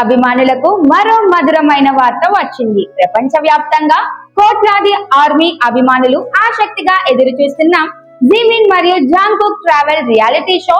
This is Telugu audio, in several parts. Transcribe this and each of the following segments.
అభిమానులకు మరో మధురమైన వార్త వచ్చింది. ప్రపంచ వ్యాప్తంగా కోట్లాది ఆర్మీ అభిమానులు ఆసక్తిగా ఎదురు చూస్తున్న జీమిన్ మరియు Jungkook travel reality show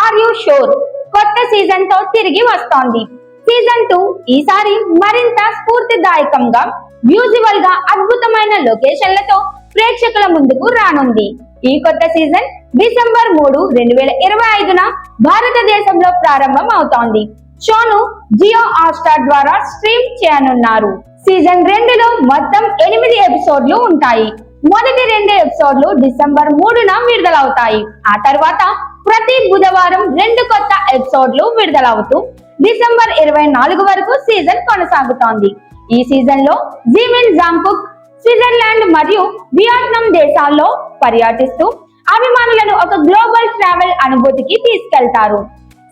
are you sure కొత్త సీజన్తో తిరిగి వస్తోంది. సీజన్ టూ ఈసారి మరింత స్ఫూర్తిదాయకంగా వ్యూజువల్గా అద్భుతమైన లొకేషన్లతో ప్రేక్షకుల ముందుకు రానుంది. ఈ కొత్త సీజన్ డిసెంబర్ మూడు రెండు వేల ఇరవై ఐదున భారతదేశంలో ప్రారంభం అవుతోంది షోను జియో హాట్స్టార్ ద్వారా స్ట్రీమ్ చేయనున్నారు. సీజన్ రెండులో మొత్తం ఎనిమిది ఎపిసోడ్లు ఉంటాయి. మొదటి రెండు ఎపిసోడ్లు డిసెంబర్ మూడున విడుదలవుతాయి. ఆ తర్వాత ప్రతి బుధవారం రెండు కొత్త ఎపిసోడ్లు విడుదలవుతూ డిసెంబర్ ఇరవై నాలుగు వరకు సీజన్ కొనసాగుతోంది. ఈ సీజన్లో జీమిన్ జాంకుక్ స్విట్జర్లాండ్ మరియు వియత్నాం దేశాల్లో పర్యటిస్తూ అభిమానులను ఒక గ్లోబల్ ట్రావెల్ అనుభూతికి తీసుకెళ్తారు.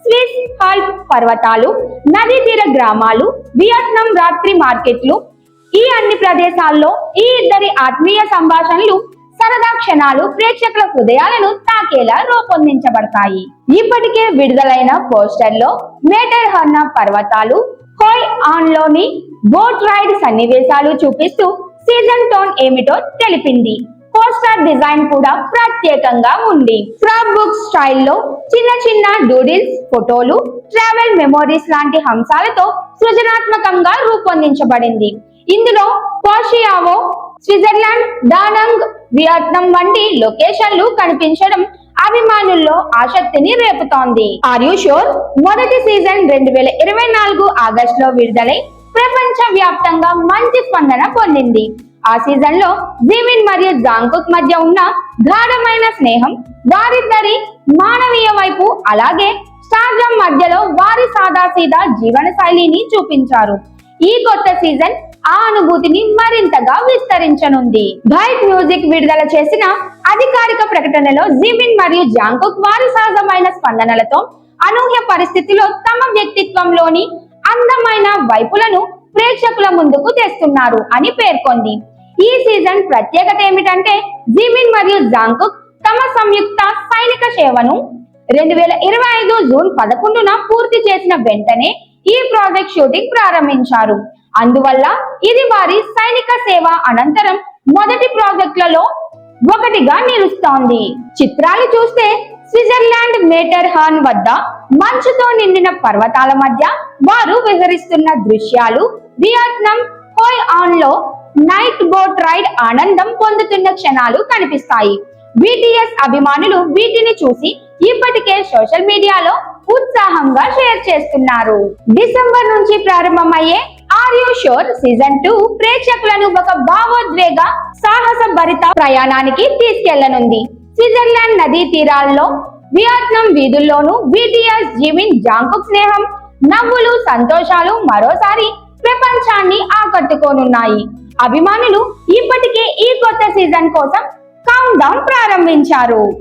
స్విస్ హాల్ప్ పర్వతాలు నదీ తీర గ్రామాలు వియత్నాం రాత్రి మార్కెట్లు. ఈ అన్ని ప్రదేశాల్లో ఈ ఇద్దరి ఆత్మీయ సంభాషణలు సరదా క్షణాలు ప్రేక్షకుల హృదయాలను తాకేలా రూపొందించబడతాయి. ఇప్పటికే విడుదలైన పోస్టర్లో మేటర్ హర్న పర్వతాలు హోయ్ ఆన్లోని బోట్ రైడ్ సన్నివేశాలు చూపిస్తూ సీజన్ టోన్ ఏమిటో తెలిపింది. స్టార్ డిజైన్ కూడా ప్రత్యేకంగా ఉంది. ఫ్రాక్ బుక్ స్టైల్లో చిన్న చిన్న డూడిల్స్ ఫోటోలు ట్రావెల్ మెమోరీస్ లాంటి అంశాలతో సృజనాత్మకంగా రూపొందించబడింది. ఇందులో పోషియావో స్విట్జర్లాండ్ డానంగ్ వియత్నాం వంటి లొకేషన్లు కనిపించడం అభిమానుల్లో ఆసక్తిని రేపుతోంది. ఆర్ యూ షోర్ మొదటి సీజన్ రెండు వేల ఇరవై నాలుగు ఆగస్టులో విడుదలై ప్రపంచ వ్యాప్తంగా మంచి స్పందన పొందింది. ఆ సీజన్లో జీవిన్ మరియు జాంకుక్ మధ్య ఉన్న గాఢమైన స్నేహం వారిద్దరి మానవీయ వైపు అలాగే స్టార్డమ్ మధ్యలో వారి సాదాసీదా జీవన శైలిని చూపించారు. ఈ కొత్త సీజన్ ఆ అనుభూతిని మరింతగా విస్తరించనుంది. బైట్ మ్యూజిక్ విడుదల చేసిన అధికారిక ప్రకటనలో జిమిన్ మరియు జాంకుక్ వారి సహజమైన స్పందనలతో అనూహ్య పరిస్థితిలో తమ వ్యక్తిత్వంలోని అందమైన వైపులను ప్రేక్షకుల ముందుకు తెస్తున్నారు అని పేర్కొంది. ఈ సీజన్ ప్రత్యేకత ఏమిటంటే జిమిన్ మరియు జాంకుక్ తమ సంయుక్త సైనిక సేవను రెండు వేల ఇరవై ఐదు జూన్ పదకొండున పూర్తి చేసిన వెంటనే ఈ ప్రాజెక్ట్ షూటింగ్ ప్రారంభించారు. అందువల్ల ఇది వారి సైనిక సేవ అనంతరం మొదటి ప్రాజెక్టులలో ఒకటిగా నిలుస్తోంది. చిత్రాలు చూస్తే స్విట్జర్లాండ్ మేటర్ హార్న్ వద్ద మంచుతో నిండిన పర్వతాల మధ్య వారు విహరిస్తున్న దృశ్యాలు వియత్నాం హోయ్ ఆన్లో నైట్ బోట్ రైడ్ ఆనందం పొందుతున్న క్షణాలు కనిపిస్తాయి. బిటిఎస్ అభిమానులు వీటిని చూసి ఇప్పటికే సోషల్ మీడియాలో ఉత్సాహంగా షేర్ చేస్తున్నారు. డిసెంబర్ నుంచి ప్రారంభమయ్యే are you sure season two ప్రేక్షకులను ఒక భావోద్వేగ సాహస భరిత ప్రయాణానికి తీసుకెళ్ళనుంది. స్విట్జర్లాండ్ నదీ తీరాల్లో వియత్నాం వీధుల్లోనూ బిటిఎస్ జిమిన్ జాంకుక్ స్నేహం నవ్వులు సంతోషాలు మరోసారి ప్రపంచాన్ని ఆకట్టుకోనున్నాయి. అభిమానులు ఇప్పటికే ఈ కొత్త సీజన్ కోసం కౌంట్ డౌన్ ప్రారంభించారు.